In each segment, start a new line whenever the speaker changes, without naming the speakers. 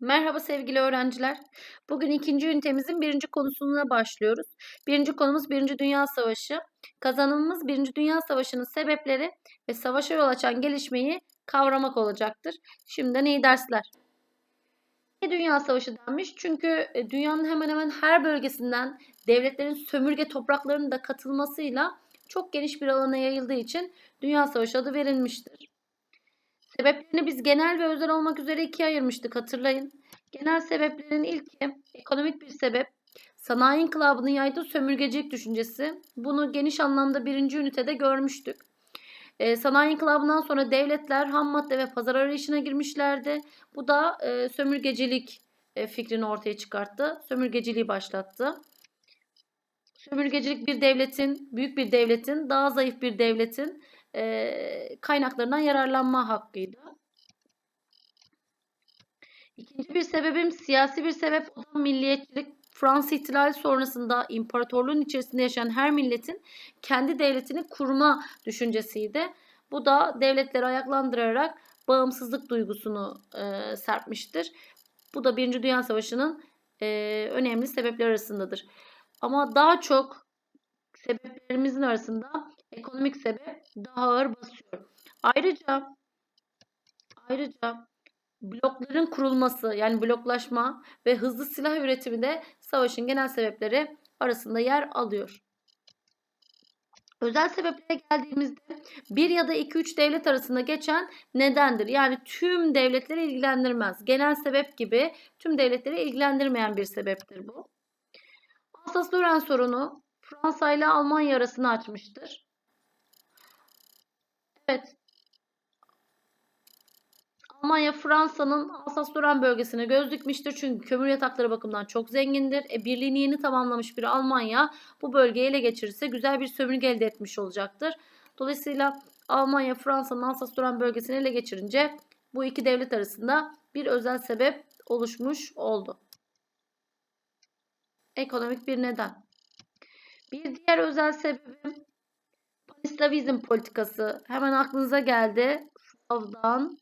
Merhaba sevgili öğrenciler. Bugün ikinci ünitemizin birinci konusuna başlıyoruz. Birinci konumuz Birinci Dünya Savaşı. Kazanımımız Birinci Dünya Savaşı'nın sebepleri ve savaşa yol açan gelişmeyi kavramak olacaktır. Şimdiden iyi dersler. Dünya Savaşı denmiş? Çünkü e, dünyanın hemen hemen her bölgesinden devletlerin sömürge topraklarının da katılmasıyla çok geniş bir alana yayıldığı için Dünya Savaşı adı verilmiştir. Sebeplerini biz genel ve özel olmak üzere ikiye ayırmıştık hatırlayın. Genel sebeplerin ilki ekonomik bir sebep. Sanayi inkılabının yaydığı sömürgecilik düşüncesi. Bunu geniş anlamda birinci ünitede görmüştük. Ee, sanayi inkılabından sonra devletler ham madde ve pazar arayışına girmişlerdi. Bu da e, sömürgecilik e, fikrini ortaya çıkarttı. Sömürgeciliği başlattı. Sömürgecilik bir devletin, büyük bir devletin, daha zayıf bir devletin e, kaynaklarından yararlanma hakkıydı. İkinci bir sebebim siyasi bir sebep o da milliyetçilik. Fransız ihtilali sonrasında imparatorluğun içerisinde yaşayan her milletin kendi devletini kurma düşüncesiydi. Bu da devletleri ayaklandırarak bağımsızlık duygusunu e, serpmiştir. Bu da Birinci Dünya Savaşı'nın e, önemli sebepleri arasındadır. Ama daha çok sebeplerimizin arasında ekonomik sebep daha ağır basıyor. Ayrıca ayrıca blokların kurulması yani bloklaşma ve hızlı silah üretimi de savaşın genel sebepleri arasında yer alıyor. Özel sebeplere geldiğimizde bir ya da iki üç devlet arasında geçen nedendir. Yani tüm devletleri ilgilendirmez. Genel sebep gibi tüm devletleri ilgilendirmeyen bir sebeptir bu. Alsas-Lorraine sorunu Fransa ile Almanya arasını açmıştır. Evet. Almanya Fransa'nın Alsas-Lorraine bölgesine göz dikmiştir. Çünkü kömür yatakları bakımından çok zengindir. E, birliğini yeni tamamlamış bir Almanya bu bölgeyi ele geçirirse güzel bir sömürge elde etmiş olacaktır. Dolayısıyla Almanya Fransa'nın Alsas-Lorraine bölgesini ele geçirince bu iki devlet arasında bir özel sebep oluşmuş oldu. Ekonomik bir neden. Bir diğer özel sebebim Panislavizm politikası. Hemen aklınıza geldi. Slav'dan.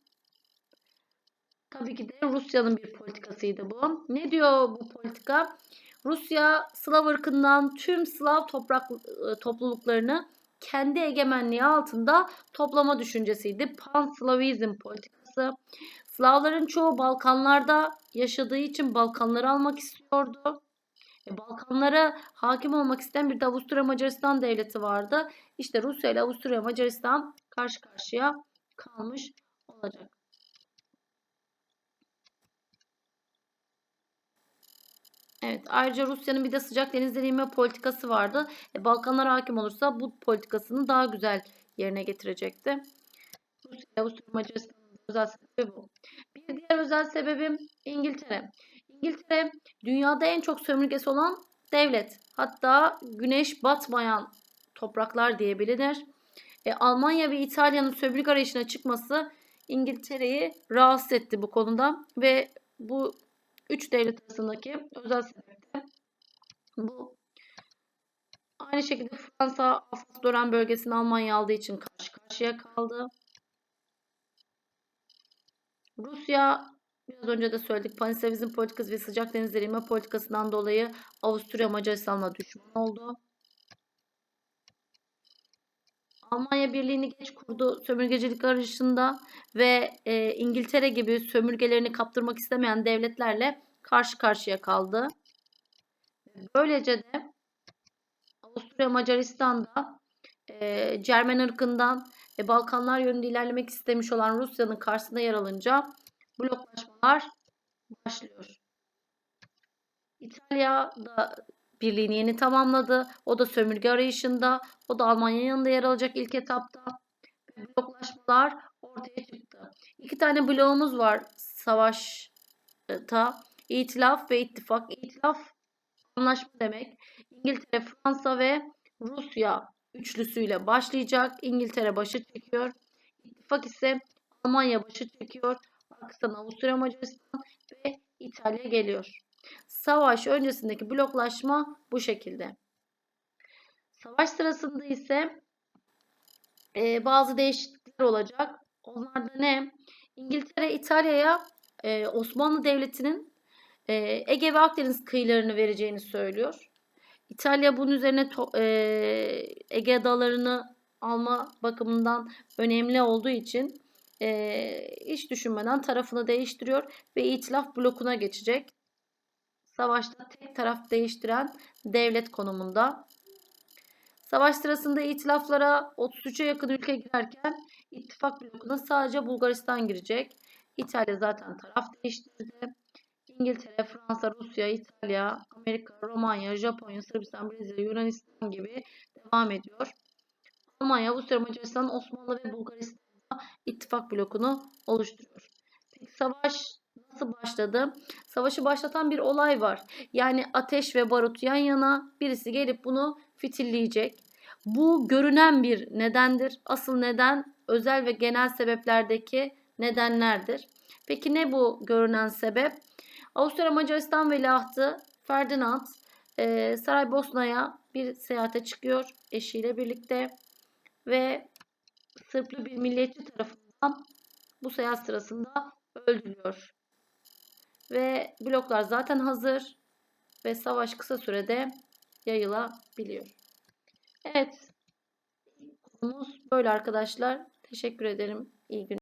Tabii ki de Rusya'nın bir politikasıydı bu. Ne diyor bu politika? Rusya Slav ırkından tüm Slav toprak e, topluluklarını kendi egemenliği altında toplama düşüncesiydi. Panslavizm politikası. Slavların çoğu Balkanlarda yaşadığı için Balkanları almak istiyordu. E, Balkanlara hakim olmak isteyen bir de Avusturya Macaristan devleti vardı. İşte Rusya ile Avusturya Macaristan karşı karşıya kalmış olacak. Evet, ayrıca Rusya'nın bir de sıcak denizden inme politikası vardı. E, Balkanlara hakim olursa bu politikasını daha güzel yerine getirecekti. Rusya Avusturya Macaristan'ın özel sebebi bu. Bir diğer özel sebebim İngiltere. İngiltere dünyada en çok sömürgesi olan devlet. Hatta güneş batmayan topraklar diye bilinir. E, Almanya ve İtalya'nın sömürge arayışına çıkması İngiltere'yi rahatsız etti bu konuda ve bu üç devlet arasındaki özel sebep de bu. Aynı şekilde Fransa Alsas-Lorraine bölgesini Almanya aldığı için karşı karşıya kaldı. Rusya Biraz önce de söyledik. Panislavizm politikası ve sıcak denizleri inme politikasından dolayı Avusturya Macaristan'la düşman oldu. Almanya Birliği'ni geç kurdu sömürgecilik arayışında ve e, İngiltere gibi sömürgelerini kaptırmak istemeyen devletlerle karşı karşıya kaldı. Böylece de Avusturya Macaristan'da e, Cermen ırkından ve Balkanlar yönünde ilerlemek istemiş olan Rusya'nın karşısında yer alınca bloklaşmalar başlıyor. İtalya da birliğini yeni tamamladı. O da sömürge arayışında. O da Almanya yanında yer alacak ilk etapta. Bloklaşmalar ortaya çıktı. İki tane bloğumuz var savaşta. İtilaf ve ittifak. İtilaf anlaşma demek. İngiltere, Fransa ve Rusya üçlüsüyle başlayacak. İngiltere başı çekiyor. İttifak ise Almanya başı çekiyor. Pakistan, Avusturya, Macaristan ve İtalya geliyor. Savaş öncesindeki bloklaşma bu şekilde. Savaş sırasında ise e, bazı değişiklikler olacak. Onlar da ne? İngiltere İtalya'ya e, Osmanlı Devleti'nin e, Ege ve Akdeniz kıyılarını vereceğini söylüyor. İtalya bunun üzerine e, Ege adalarını alma bakımından önemli olduğu için e, hiç düşünmeden tarafını değiştiriyor ve itilaf blokuna geçecek. Savaşta tek taraf değiştiren devlet konumunda. Savaş sırasında itilaflara 33'e yakın ülke girerken ittifak blokuna sadece Bulgaristan girecek. İtalya zaten taraf değiştirdi. İngiltere, Fransa, Rusya, İtalya, Amerika, Romanya, Japonya, Sırbistan, Brezilya, Yunanistan gibi devam ediyor. Almanya, Avusturya, Macaristan, Osmanlı ve Bulgaristan'da ittifak blokunu oluşturuyor. Peki savaş nasıl başladı? Savaşı başlatan bir olay var. Yani ateş ve barut yan yana birisi gelip bunu fitilleyecek. Bu görünen bir nedendir. Asıl neden özel ve genel sebeplerdeki nedenlerdir. Peki ne bu görünen sebep? Avusturya Macaristan veliahtı Ferdinand e, Saraybosna'ya bir seyahate çıkıyor eşiyle birlikte ve Sırplı bir milliyetçi tarafından bu seyahat sırasında öldürülüyor. Ve bloklar zaten hazır ve savaş kısa sürede yayılabiliyor. Evet. Konumuz böyle arkadaşlar. Teşekkür ederim. İyi günler.